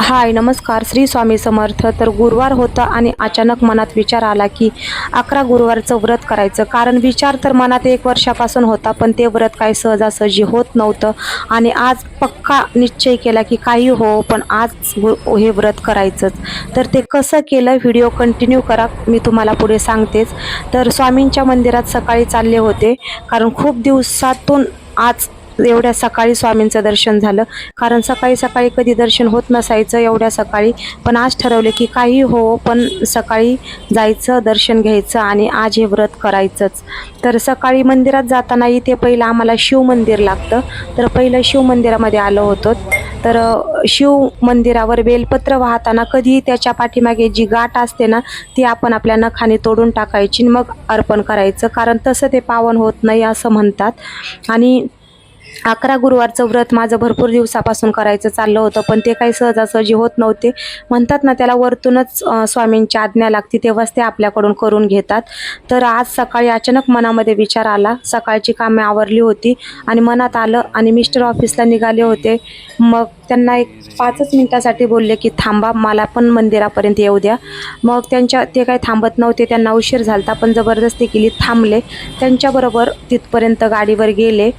हाय नमस्कार. श्री स्वामी समर्थ. तर गुरुवार होता आणि अचानक मनात विचार आला की अकरा गुरुवारचं व्रत करायचं. कारण विचार तर मनात एक वर्षापासून होता पण ते व्रत काही सहजासहजी होत नव्हतं. आणि आज पक्का निश्चय केला की काही हो पण आज गु- हे व्रत करायचंच. तर ते कसं केलं व्हिडिओ कंटिन्यू करा. मी तुम्हाला पुढे सांगतेच. तर स्वामींच्या मंदिरात सकाळी चालले होते. कारण खूप दिवसातून आज एवढ्या सकाळी स्वामींचं दर्शन झालं. कारण सकाळी सकाळी कधी दर्शन होत नसायचं एवढ्या सकाळी. पण आज ठरवले की काही हो पण सकाळी जायचं दर्शन घ्यायचं आणि आज हे व्रत करायचंच. तर सकाळी मंदिरात जाताना इथे पहिलं आम्हाला शिव मंदिर लागतं. तर पहिलं शिव मंदिरामध्ये आलो होतो. तर शिव मंदिरावर बेलपत्र वाहताना कधीही त्याच्या पाठीमागे जी गाठ असते ना ती आपण आपल्या नखाने तोडून टाकायची मग अर्पण करायचं. कारण तसं ते पावन होत नाही असं म्हणतात. आणि अकरा गुरुवारचं व्रत माझं भरपूर दिवसापासून करायचं चाललं होतं पण ते काही सहजासहजी होत नव्हते. म्हणतात ना त्याला वरतूनच स्वामींची आज्ञा लागते तेव्हाच ते आपल्याकडून करून घेतात. तर आज सकाळी अचानक मनामध्ये विचार आला. सकाळची कामे आवरली होती आणि मनात आलं आणि मिस्टर ऑफिसला निघाले होते. मग त्यांना एक पाचच मिनिटासाठी बोलले की थांबा मला पण मंदिरापर्यंत येऊ द्या. मग त्यांच्या ते काही थांबत नव्हते त्यांना उशीर झालता पण जबरदस्ती केली थांबले. त्यांच्याबरोबर तिथपर्यंत गाडीवर गेले.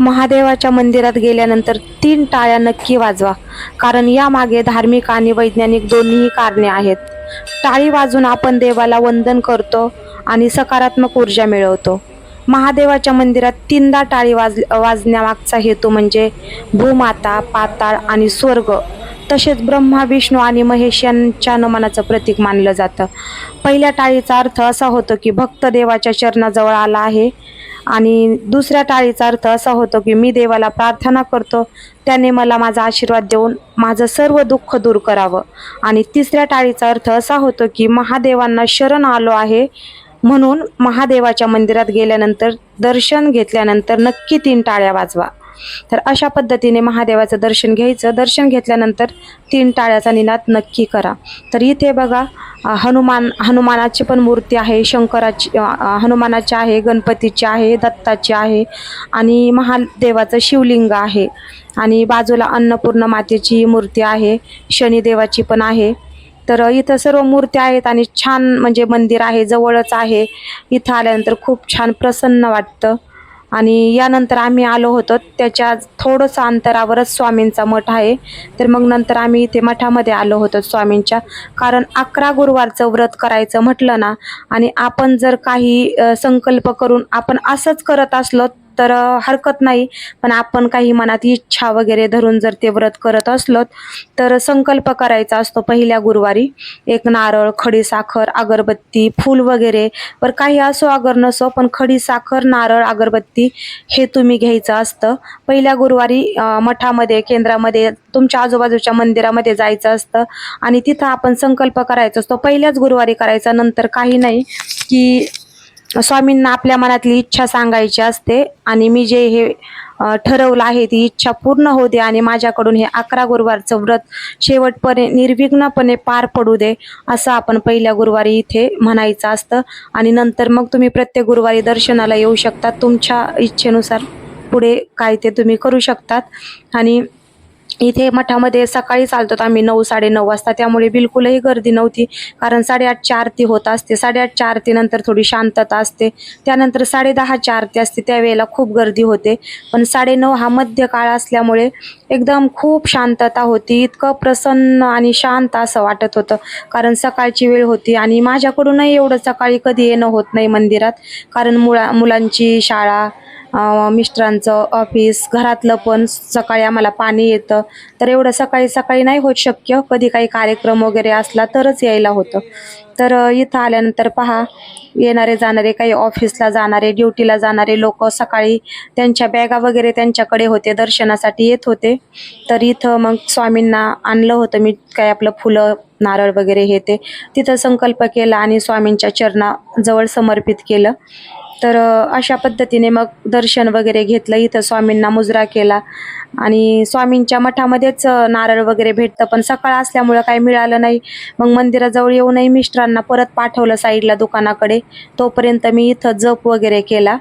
महादेवाच्या मंदिरात गेल्यानंतर तीन टाळ्या नक्की वाजवा. कारण यामागे धार्मिक आणि वैज्ञानिक दोन्हीही कारणे आहेत. टाळी वाजून आपण देवाला वंदन करतो आणि सकारात्मक ऊर्जा मिळवतो. महादेवाच्या मंदिरात तीनदा टाळी वाज वाजण्यामागचा हेतू म्हणजे भूमाता पाताळ आणि स्वर्ग. तसेच ब्रह्मा विष्णू आणि महेश यांच्या नमनाचं प्रतीक मानलं जातं. पहिल्या टाळीचा अर्थ असा होतो की भक्त देवाच्या चरणाजवळ आला आहे आणि दुसऱ्या टाळीचा अर्थ असा होतो की मी देवाला प्रार्थना करतो त्याने मला माझा आशीर्वाद देऊन माझं सर्व दुःख दूर करावं. आणि तिसऱ्या टाळीचा अर्थ असा होतो की महादेवांना शरण आलो आहे म्हणून महादेवाच्या मंदिरात गेल्यानंतर दर्शन घेतल्यानंतर नक्की तीन टाळ्या वाजवा. तर अशा पद्धतीने महादेवाचं दर्शन घ्यायचं. दर्शन घेतल्यानंतर तीन टाळ्याचा निनाद नक्की करा. तर इथे बघा हनुमान हनुमानाची पण मूर्ती आहे शंकराची हनुमानाची आहे गणपतीची आहे दत्ताची आहे आणि महादेवाचं शिवलिंग आहे आणि बाजूला अन्नपूर्ण मातेची मूर्ती आहे शनिदेवाची पण आहे. तर इथं सर्व मूर्त्या आहेत आणि छान म्हणजे मंदिर आहे जवळच आहे. इथं आल्यानंतर खूप छान प्रसन्न वाटतं. आणि यानंतर आम्ही आलो होतो. त्याच्या थोडंसं अंतरावरच स्वामींचा मठ आहे. तर मग नंतर आम्ही इथे मठामध्ये आलो होतो स्वामींच्या. कारण अकरा गुरुवारचं व्रत करायचं म्हटलं ना आणि आपण जर काही संकल्प करून आपण असंच करत असलो तर हरकत नाही. पण आपण काही मनात इच्छा वगैरे धरून जर ते व्रत करत असलो तर संकल्प करायचा असतो पहिल्या गुरुवारी. एक नारळ खडी साखर अगरबत्ती फूल वगैरे. पर काही असो अगर नसो पण खडी साखर नारळ अगरबत्ती हे तुम्ही घ्यायचं असतं. पहिल्या गुरुवारी मठामध्ये केंद्रामध्ये तुमच्या आजूबाजूच्या मंदिरामध्ये जायचं असतं. आणि तिथं आपण संकल्प करायचा असतो. पहिल्याच गुरुवारी करायचा नंतर काही नाही की स्वामींना आपल्या मनातली इच्छा सांगायची असते आणि मी जे हे ठरवलं आहे ती इच्छा पूर्ण होऊ दे आणि माझ्याकडून हे अकरा गुरुवारचं व्रत शेवटपणे निर्विघ्नपणे पार पडू दे असं आपण पहिल्या गुरुवारी इथे म्हणायचं असतं. आणि नंतर मग तुम्ही प्रत्येक गुरुवारी दर्शनाला येऊ शकता. तुमच्या इच्छेनुसार पुढे काय ते तुम्ही करू शकतात. आणि इथे मठामध्ये सकाळी चालतो आम्ही नऊ साडेनऊ वाजता. त्यामुळे बिलकुलही गर्दी नव्हती. कारण साडेआठची आरती होत असते. साडेआठच्या आरतीनंतर थोडी शांतता असते. त्यानंतर साडेदहाची आरती असते. त्यावेळेला खूप गर्दी होते. पण साडेनऊ हा मध्य काळ असल्यामुळे एकदम खूप शांतता होती. इतकं प्रसन्न आणि शांत असं वाटत होतं. कारण सकाळची वेळ होती आणि माझ्याकडूनही एवढं सकाळी कधी येणं होत नाही मंदिरात. कारण मुला मुलांची शाळा मिस्टरांचं ऑफिस घरातलं पण सकाळी आम्हाला पाणी येतं. तर एवढं सकाळी सकाळी नाही होत शक्य. कधी काही कार्यक्रम वगैरे असला तरच यायला होतं. तर इथं आल्यानंतर पहा येणारे जाणारे काही ऑफिसला जाणारे ड्युटीला जाणारे लोक सकाळी त्यांच्या बॅगा वगैरे त्यांच्याकडे होते दर्शनासाठी येत होते. तर इथं मग स्वामींना आणलं होतं मी काय आपलं फुलं नारळ वगैरे हे ते. तिथं संकल्प केला आणि स्वामींच्या चरणाजवळ समर्पित केलं. तर अशा पद्धतीने मग दर्शन वगैरे घेतलं. इथं स्वामींना मुजरा केला. आणि स्वामींच्या मठामध्येच नारळ वगैरे भेटतं. पण सकाळ असल्यामुळं काही मिळालं नाही. मग मंदिराजवळ येऊनही मिस्टरांना परत पाठवलं साईडला दुकानाकडे. तोपर्यंत मी इथं जप वगैरे केला.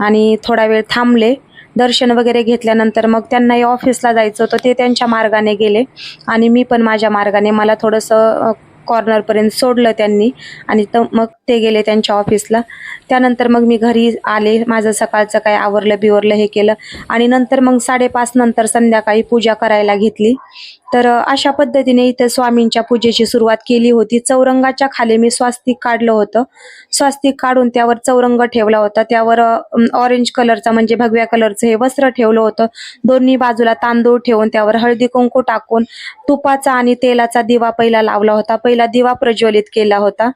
आणि थोडा वेळ थांबले. दर्शन वगैरे घेतल्यानंतर मग त्यांनाही ऑफिसला जायचं होतं. ते त्यांच्या मार्गाने गेले. आणि मी पण माझ्या मार्गाने मला थोडंसं कॉर्नरपर्यंत सोडलं त्यांनी. आणि तर मग ते गेले त्यांच्या ऑफिसला त्यानंतर मग मी घरी आले. माझं सकाळचं काय आवरलं बिवरलं हे केलं. आणि नंतर मग साडेपाच नंतर संध्याकाळी पूजा करायला घेतली. तर अशा पद्धतीने इथे स्वामींच्या पूजेची सुरुवात केली होती. चौरंगाच्या खाली मी स्वास्तिक काढलं होतं. स्वास्तिक काढून त्यावर चौरंग ठेवला होता. त्यावर ऑरेंज कलरचा म्हणजे भगव्या कलरचं हे वस्त्र ठेवलं होतं. दोन्ही बाजूला तांदूळ ठेवून त्यावर हळदी कुंकू टाकून तुपाचा आणि तेलाचा दिवा पहिला लावला होता. पहिला दिवा प्रज्वलित केला होता.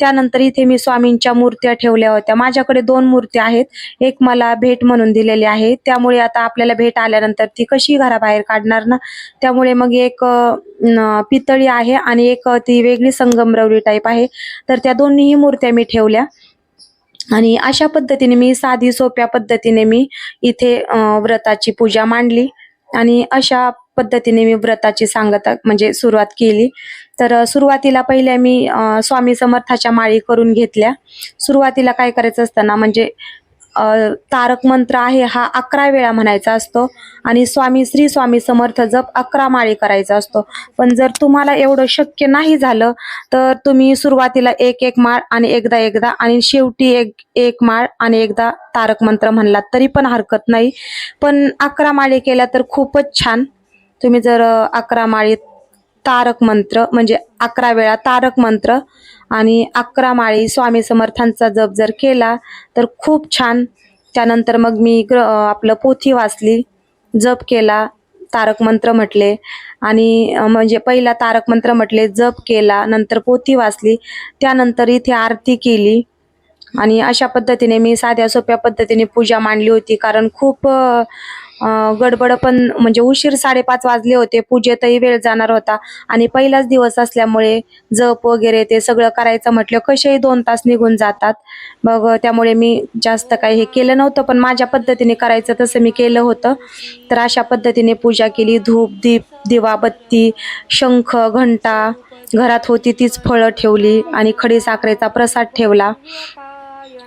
त्यानंतर इथे मी स्वामींच्या मूर्त्या ठेवल्या होत्या. माझ्याकडे दोन मूर्त्या आहेत. एक मला भेट म्हणून दिलेली आहे. त्यामुळे आता आपल्याला भेट आल्यानंतर ती कशी घराबाहेर काढणार ना? त्यामुळे मग एक पितळी आहे आणि एक ती वेगळी संगमरवरी टाईप आहे. तर त्या दोन्हीही मूर्त्या मी ठेवल्या. आणि अशा पद्धतीने मी साधी सोप्या पद्धतीने मी इथे व्रताची पूजा मांडली. आणि अशा पद्धतीने मी व्रताची सांगत म्हणजे सुरुवात केली. तर सुरुवातीला पहिल्या मी स्वामी समर्थाच्या माळी करून घेतल्या. सुरुवातीला काय करायचं असताना म्हणजे तारक मंत्र आहे हा अकरा वेळा म्हणायचा असतो. आणि स्वामी श्री स्वामी समर्थ जप अकरा माळी करायचा असतो. पण जर तुम्हाला एवढं शक्य नाही झालं तर तुम्ही सुरुवातीला एक एक माळ आणि एकदा एकदा आणि शेवटी एक एक माळ आणि एकदा तारक मंत्र म्हणला तरी पण हरकत नाही. पण अकरा माळी केल्या तर खूपच छान. तुम्ही जर अकरा माळी तारक मंत्र म्हणजे अकरा वेळा तारक मंत्र आणि अकरा माळी स्वामी समर्थांचा जप जर केला तर खूप छान. त्यानंतर मग मी ग्र आपलं पोथी वाचली जप केला तारक मंत्र म्हटले. आणि म्हणजे पहिला तारक मंत्र म्हटले जप केला नंतर पोथी वाचली त्यानंतर इथे आरती केली. आणि अशा पद्धतीने मी साध्या सोप्या पद्धतीने पूजा मांडली होती कारण खूप गडबड पण म्हणजे उशीर साडेपाच वाजले होते. पूजेतही वेळ जाणार होता. आणि पहिलाच दिवस असल्यामुळे जप वगैरे ते सगळं करायचं म्हटलं कसेही दोन तास निघून जातात. मग त्यामुळे मी जास्त काही हे केलं नव्हतं पण माझ्या पद्धतीने करायचं तसं मी केलं होतं. तर अशा पद्धतीने पूजा केली. धूप दीप दिवा बत्ती शंख घंटा घरात होती तीच फळं ठेवली आणि खडी साखरेचा प्रसाद ठेवला.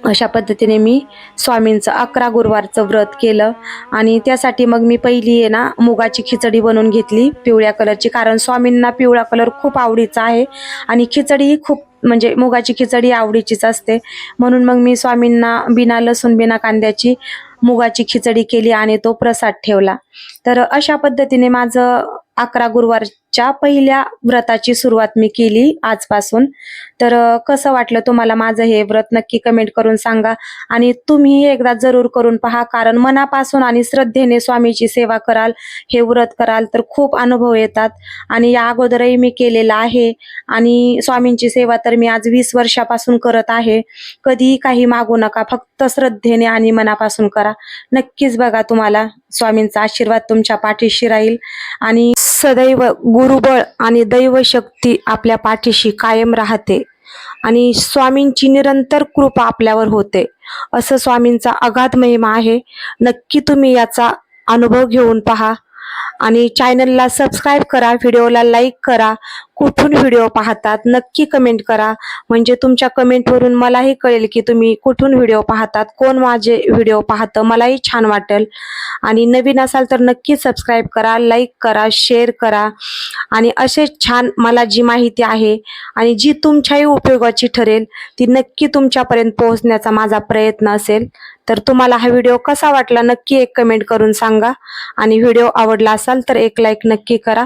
अशा पद्धतीने मी स्वामींचं अकरा गुरुवारचं व्रत केलं. आणि त्यासाठी मग मी पहिली आहे ना मुगाची खिचडी बनवून घेतली पिवळ्या कलरची. कारण स्वामींना पिवळा कलर खूप आवडीचा आहे. आणि खिचडीही खूप म्हणजे मुगाची खिचडी आवडीचीच असते. म्हणून मग मी स्वामींना बिना लसूण बिना कांद्याची मुगाची खिचडी केली आणि तो प्रसाद ठेवला. तर अशा पद्धतीने माझं अकरा गुरुवार च्या पहिल्या व्रताची सुरुवात मी केली आजपासून. तर कसं वाटलं तुम्हाला माझं हे व्रत? नक्की कमेंट करून सांगा. आणि तुम्ही एकदा जरूर करून पहा कारण मनापासून आणि श्रद्धेने स्वामीची सेवा कराल हे व्रत कराल तर खूप अनुभव येतात. आणि या अगोदरही मी केलेलं आहे. आणि स्वामींची सेवा तर मी आज वीस वर्षापासून करत आहे. कधीही काही मागू नका फक्त श्रद्धेने आणि मनापासून करा. नक्कीच बघा तुम्हाला स्वामींचा आशीर्वाद तुमच्या पाठीशी राहील. आणि सदैव गुरुबळ आणि दैवशक्ती आपल्या पाठीशी कायम राहते. आणि स्वामींची निरंतर कृपा आपल्यावर होते. असं स्वामींचा अगाध महिमा आहे. नक्की तुम्ही याचा अनुभव घेऊन पहा. आणि चॅनलला सबस्क्राईब करा व्हिडिओला लाईक करा. कुठून व्हिडिओ पाहतात नक्की कमेंट करा. म्हणजे तुमच्या कमेंटवरून मलाही कळेल की तुम्ही कुठून व्हिडिओ पाहतात कोण माझे व्हिडिओ पाहतं मलाही छान वाटेल. आणि नवीन असाल तर नक्की सबस्क्राईब करा लाईक करा शेअर करा. आणि असेच छान मला जी माहिती आहे आणि जी तुमच्याही उपयोगाची ठरेल ती नक्की तुमच्यापर्यंत पोहोचण्याचा माझा प्रयत्न असेल. तर तुम्हाला हा व्हिडिओ कसा वाटला नक्की एक कमेंट करून सांगा. आणि व्हिडिओ आवडला असाल तर एक लाईक नक्की करा.